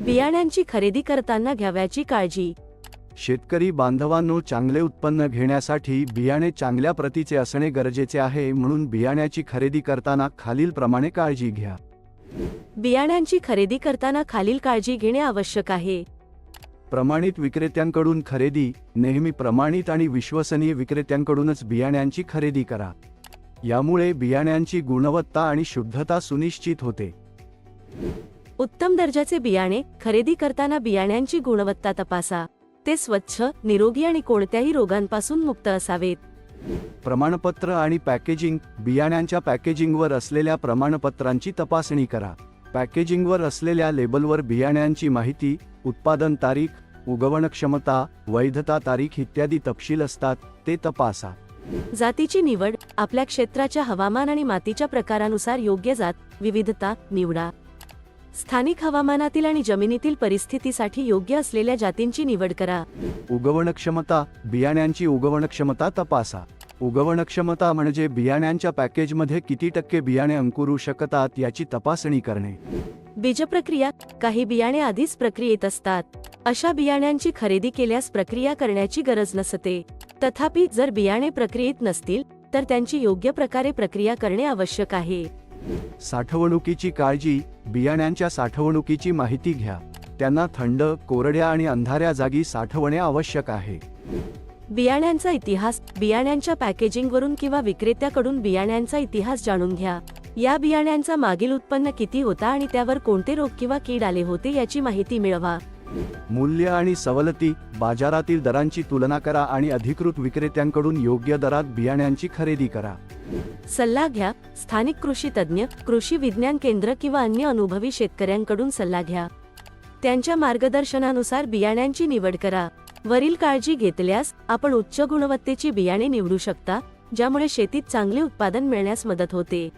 बियाण्यांची खरेदी करताना घ्यावयाची काळजी. शेतकरी बांधवांनो चांगले उत्पन्न घेण्यासाठी बियाणे चांगल्या प्रतीचे असणे गरजेचे आहे म्हणून बियाण्याची खरेदी करताना खालील प्रमाणे काळजी घ्या. बियाण्यांची खरेदी करताना खालील काळजी घेणे आवश्यक आहे. प्रमाणित विक्रेत्यांकडून खरेदी नेहमी प्रमाणित आणि विश्वसनीय विक्रेत्यांकडूनच बियाण्यांची खरेदी करा. यामुळे बियाण्यांची गुणवत्ता आणि शुद्धता सुनिश्चित होते. उत्तम दर्जाचे बियाणे खरेदी करताना बियाण्यांची गुणवत्ता तपासा. ते स्वच्छ निरोगी आणि कोणत्याही रोगांपासून मुक्त असावेत. प्रमाणपत्र आणि पॅकेजिंग बियाण्यांच्या पॅकेजिंगवर असलेल्या प्रमाणपत्रांची तपासणी करा. पॅकेजिंगवर असलेल्या लेबलवर बियाण्यांची माहिती उत्पादन तारीख उगवण क्षमता वैधता तारीख इत्यादी तपशील असतात ते तपासा. जातीची निवड आपल्या क्षेत्राच्या हवामान आणि मातीच्या प्रकारानुसार योग्य जात विविधता निवडा. स्थानिक हवामानातील आणि जमिनीतील परिस्थितीसाठी योग्य असलेल्या जातींची निवड करा. उगवण क्षमता बियाण्यांची उगवण क्षमता तपासा. उगवण क्षमता म्हणजे बियाण्यांच्या पॅकेजमध्ये किती टक्के बियाणे अंकुरू शकतात याची तपासणी करणे. बीजप्रक्रिया काही बियाणे आधीच प्रक्रियेत असतात. अशा बियाण्यांची खरेदी केल्यास प्रक्रिया करण्याची गरज नसते. तथापि जर बियाणे प्रक्रियेत नसतील तर त्यांची योग्य प्रकारे प्रक्रिया करणे आवश्यक आहे. साठवणुकीची काळजी बियाण्यांच्या साठवणुकीची माहिती घ्या. त्यांना थंड कोरड्या आणि अंधाऱ्या जागी साठवणे आवश्यक आहे. बियाण्यांचा इतिहास बियाण्यांच्या पॅकेजिंगवरून किंवा विक्रेत्याकडून बियाण्यांचा इतिहास जाणून घ्या. या बियाण्यांचा मागील उत्पन्न किती होता आणि त्यावर कोणते रोग किंवा कीड आले होते याची माहिती मिळवा. मूल्य आणि सवलती बाजारातील दरांची तुलना करा आणि अधिकृत विक्रेत्यांकडून योग्य दरात बियाण्यांची खरेदी करा. सल्ला घ्या. स्थानिक कृषी तज्ज्ञ कृषी विज्ञान केंद्र किंवा अन्य अनुभवी शेतकऱ्यांकडून सल्ला घ्या. त्यांच्या मार्गदर्शनानुसार बियाण्यांची निवड करा. वरील काळजी घेतल्यास आपण उच्च गुणवत्तेची बियाणे निवडू शकता ज्यामुळे शेतीत चांगले उत्पादन मिळण्यास मदत होते.